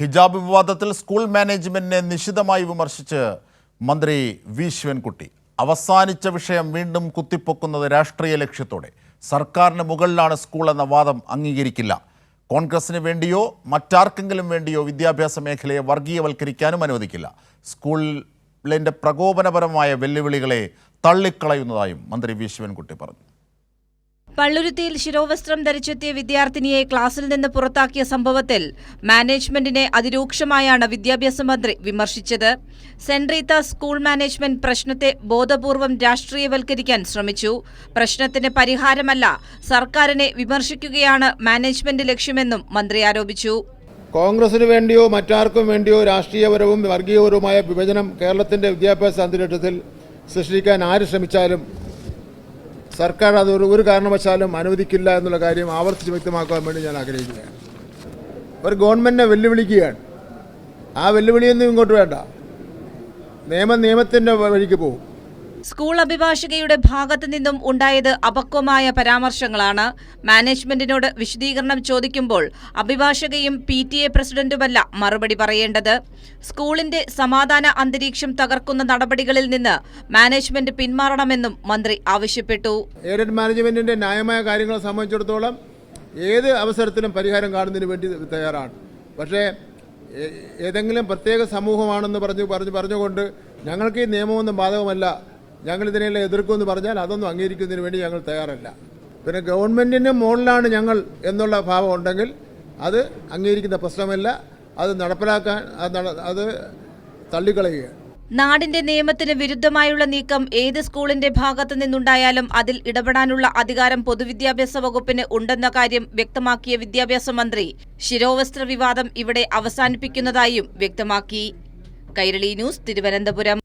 ഹിജാബ് വിവാദത്തിൽ സ്കൂൾ മാനേജ്മെന്റിനെ നിശിതമായി വിമർശിച്ച് മന്ത്രി വി. ശിവൻകുട്ടി. അവസാനിച്ച വിഷയം വീണ്ടും കുത്തിപ്പൊക്കുന്നത് രാഷ്ട്രീയ ലക്ഷ്യത്തോടെ. സർക്കാരിന് മുകളിലാണ് സ്കൂൾ എന്ന വാദം അംഗീകരിക്കില്ല. കോൺഗ്രസിന് വേണ്ടിയോ മറ്റാർക്കെങ്കിലും വേണ്ടിയോ വിദ്യാഭ്യാസ മേഖലയെ വർഗീയവൽക്കരിക്കാനും അനുവദിക്കില്ല. സ്കൂളിന്റെ പ്രകോപനപരമായ വെല്ലുവിളികളെ തള്ളിക്കളയുന്നതായും മന്ത്രി വി. ശിവൻകുട്ടി പറഞ്ഞു. പള്ളുരുത്തിയിൽ ശിരോവസ്ത്രം ധരിച്ചെത്തിയ വിദ്യാർത്ഥിനിയെ ക്ലാസ്സിൽ നിന്ന് പുറത്താക്കിയ സംഭവത്തിൽ മാനേജ്മെന്റിനെ അതിരൂക്ഷമായാണ് വിദ്യാഭ്യാസ മന്ത്രി വിമർശിച്ചത്. സെന്റ് റീത്ത സ്കൂൾ മാനേജ്മെന്റ് പ്രശ്നത്തെ ബോധപൂർവം രാഷ്ട്രീയവൽക്കരിക്കാൻ ശ്രമിച്ചു. പ്രശ്നത്തിന് പരിഹാരമല്ല സർക്കാരിനെ വിമർശിക്കുകയാണ് മാനേജ്മെന്റ് ലക്ഷ്യമെന്നും മന്ത്രി ആരോപിച്ചു. കോൺഗ്രസിന് വേണ്ടിയോ മറ്റാർക്കും വേണ്ടിയോ രാഷ്ട്രീയപരവും വർഗീയപരവുമായ വിഭജനം കേരളത്തിന്റെ വിദ്യാഭ്യാസ അന്തരീക്ഷത്തിൽ സൃഷ്ടിക്കാൻ ആര് ശ്രമിച്ചാലും സർക്കാർ അത് ഒരു കാരണവശാലും അനുവദിക്കില്ല എന്നുള്ള കാര്യം ആവർത്തിച്ച് വ്യക്തമാക്കാൻ വേണ്ടി ഞാൻ ആഗ്രഹിക്കുകയാണ്. ഒരു ഗവൺമെന്റിനെ വെല്ലുവിളിക്കുകയാണ്. ആ വെല്ലുവിളിയൊന്നും ഇങ്ങോട്ട് വേണ്ട. നിയമം നിയമത്തിന്റെ വഴിക്ക് പോകും. സ്കൂൾ അഭിഭാഷകയുടെ ഭാഗത്തു നിന്നും ഉണ്ടായത് അപക്വമായ പരാമർശങ്ങളാണ്. മാനേജ്മെന്റിനോട് വിശദീകരണം ചോദിക്കുമ്പോൾ അഭിഭാഷകയും പി ടി എ പ്രസിഡന്റുമല്ല മറുപടി പറയേണ്ടത്. സ്കൂളിന്റെ സമാധാന അന്തരീക്ഷം തകർക്കുന്ന നടപടികളിൽ നിന്ന് മാനേജ്മെന്റ് പിന്മാറണമെന്നും മന്ത്രി ആവശ്യപ്പെട്ടു. മാനേജ്മെന്റിന്റെ ന്യായമായ കാര്യങ്ങളെ സംബന്ധിച്ചിടത്തോളം ഏത് അവസരത്തിലും പരിഹാരം കാണുന്നതിന് വേണ്ടി തയ്യാറാണ്. പക്ഷേ ഏതെങ്കിലും പ്രത്യേക സമൂഹമാണെന്ന് പറഞ്ഞു പറഞ്ഞു പറഞ്ഞുകൊണ്ട് ഞങ്ങൾക്ക് ഈ നിയമമൊന്നും ബാധകമല്ല ഞങ്ങൾ ഇതിനെല്ലാം എതിർക്കുമെന്ന് പറഞ്ഞാൽ അതൊന്നും അംഗീകരിക്കുന്നതിന് വേണ്ടി ഞങ്ങൾ തയ്യാറല്ല. പിന്നെ ഗവൺമെന്റിന് മുകളിലാണ് ഞങ്ങൾ എന്നുള്ള ഭാവം ഉണ്ടെങ്കിൽ അത് അംഗീകരിക്കുന്ന പ്രശ്നമല്ല. അത് നടപ്പിലാക്കാൻ അത് തള്ളിക്കളയുക. നാടിന്റെ നിയമത്തിന് വിരുദ്ധമായുള്ള നീക്കം ഏത് സ്കൂളിന്റെ ഭാഗത്തു നിന്നുണ്ടായാലും അതിൽ ഇടപെടാനുള്ള അധികാരം പൊതുവിദ്യാഭ്യാസ വകുപ്പിന് ഉണ്ടെന്ന കാര്യം വ്യക്തമാക്കിയ വിദ്യാഭ്യാസ മന്ത്രി ശിരോവസ്ത്ര വിവാദം ഇവിടെ അവസാനിപ്പിക്കുന്നതായും വ്യക്തമാക്കി. കൈരളി ന്യൂസ് തിരുവനന്തപുരം.